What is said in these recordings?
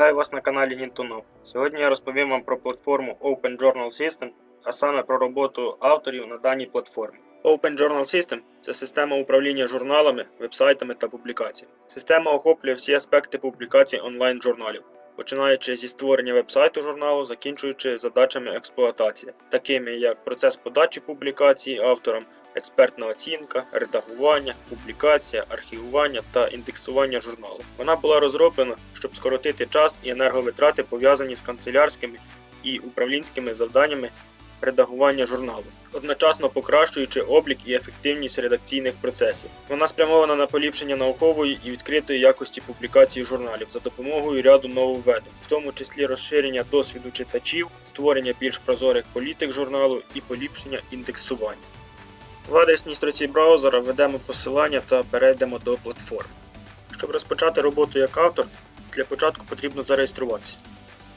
Вітаю вас на каналі Nintonov. Сьогодні я розповім вам про платформу Open Journal System, а саме про роботу авторів на даній платформі. Open Journal System це система управління журналами, вебсайтами та публікаціями. Система охоплює всі аспекти публікації онлайн журналів, починаючи зі створення вебсайту журналу, закінчуючи задачами експлуатації, такими як процес подачі публікації авторам, експертна оцінка, редагування, публікація, архівування та індексування журналу. Вона була розроблена, щоб скоротити час і енерговитрати, пов'язані з канцелярськими і управлінськими завданнями редагування журналу, одночасно покращуючи облік і ефективність редакційних процесів. Вона спрямована на поліпшення наукової і відкритої якості публікації журналів за допомогою ряду нововведень, в тому числі розширення досвіду читачів, створення більш прозорих політик журналу і поліпшення індексування. В адресній строці браузера введемо посилання та перейдемо до платформи. Щоб розпочати роботу як автор, для початку потрібно зареєструватися.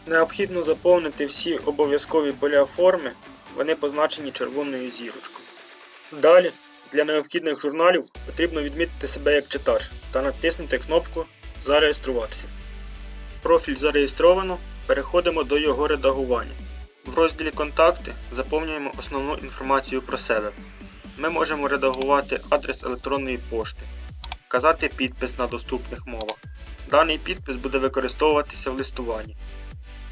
Необхідно заповнити всі обов'язкові поля форми, вони позначені червоною зірочкою. Далі, для необхідних журналів потрібно відмітити себе як читач та натиснути кнопку Зареєструватися. Профіль зареєстровано, переходимо до його редагування. В розділі Контакти заповнюємо основну інформацію про себе. Ми можемо редагувати адрес електронної пошти, вказати підпис на доступних мовах. Даний підпис буде використовуватися в листуванні.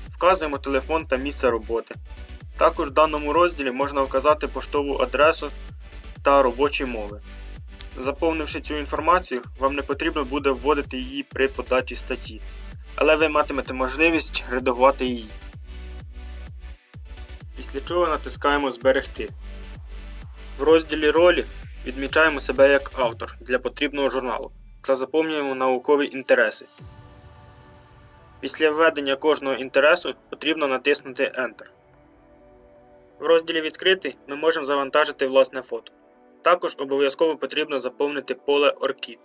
Вказуємо телефон та місце роботи. Також в даному розділі можна вказати поштову адресу та робочі мови. Заповнивши цю інформацію, вам не потрібно буде вводити її при подачі статті, але ви матимете можливість редагувати її. Після чого натискаємо Зберегти. В розділі ролі відмічаємо себе як автор для потрібного журналу та заповнюємо наукові інтереси. Після введення кожного інтересу потрібно натиснути Enter. В розділі Відкритий ми можемо завантажити власне фото. Також обов'язково потрібно заповнити поле ORCID.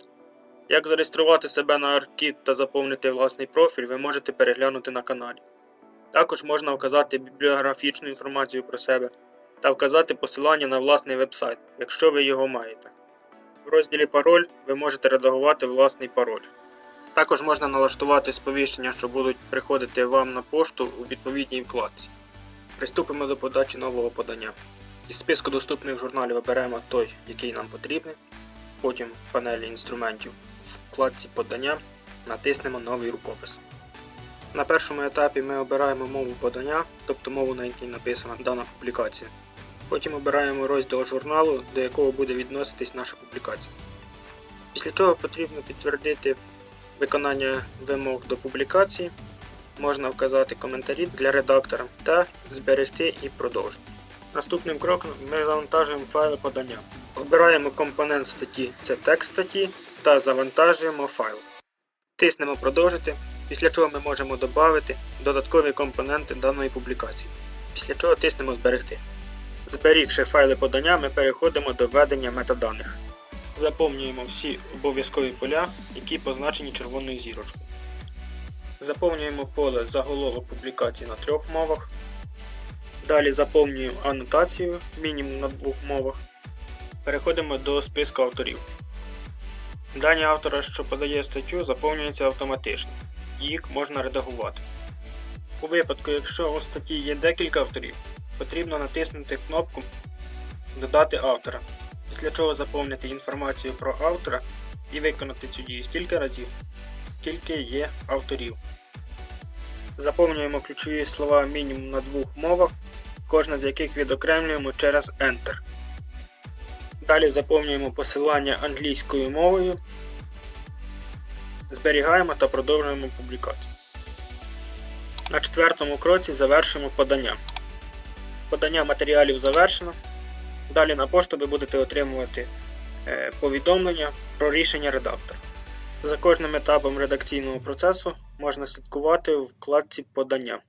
Як зареєструвати себе на ORCID та заповнити власний профіль, ви можете переглянути на каналі. Також можна вказати бібліографічну інформацію про себе та вказати посилання на власний вебсайт, якщо ви його маєте. В розділі Пароль ви можете редагувати власний пароль. Також можна налаштувати сповіщення, що будуть приходити вам на пошту у відповідній вкладці. Приступимо до подачі нового подання. Із списку доступних журналів оберемо той, який нам потрібний. Потім в панелі інструментів в вкладці подання натиснемо новий рукопис. На першому етапі ми обираємо мову подання, тобто мову, на якій написана дана публікація. Потім обираємо розділ журналу, до якого буде відноситись наша публікація. Після чого потрібно підтвердити виконання вимог до публікації, можна вказати коментарі для редактора та зберегти і продовжити. Наступним кроком ми завантажуємо файли подання. Обираємо компонент статті, це текст статті, та завантажуємо файл. Тиснемо Продовжити, після чого ми можемо додати додаткові компоненти даної публікації. Після чого тиснемо Зберегти. Зберігши файли подання, ми переходимо до введення метаданих. Заповнюємо всі обов'язкові поля, які позначені червоною зірочкою. Заповнюємо поле заголовок публікації на трьох мовах. Далі заповнюємо анотацію мінімум на двох мовах. Переходимо до списку авторів. Дані автора, що подає статтю, заповнюються автоматично. Їх можна редагувати. У випадку, якщо у статті є декілька авторів, потрібно натиснути кнопку Додати автора, після чого заповнити інформацію про автора і виконати цю дію стільки разів, скільки є авторів. Заповнюємо ключові слова мінімум на двох мовах, кожна з яких відокремлюємо через Enter. Далі заповнюємо посилання англійською мовою, зберігаємо та продовжуємо публікацію. На четвертому кроці завершимо подання. Подання матеріалів завершено. Далі на пошту ви будете отримувати е, повідомлення про рішення редактора. За кожним етапом редакційного процесу можна слідкувати в вкладці Подання.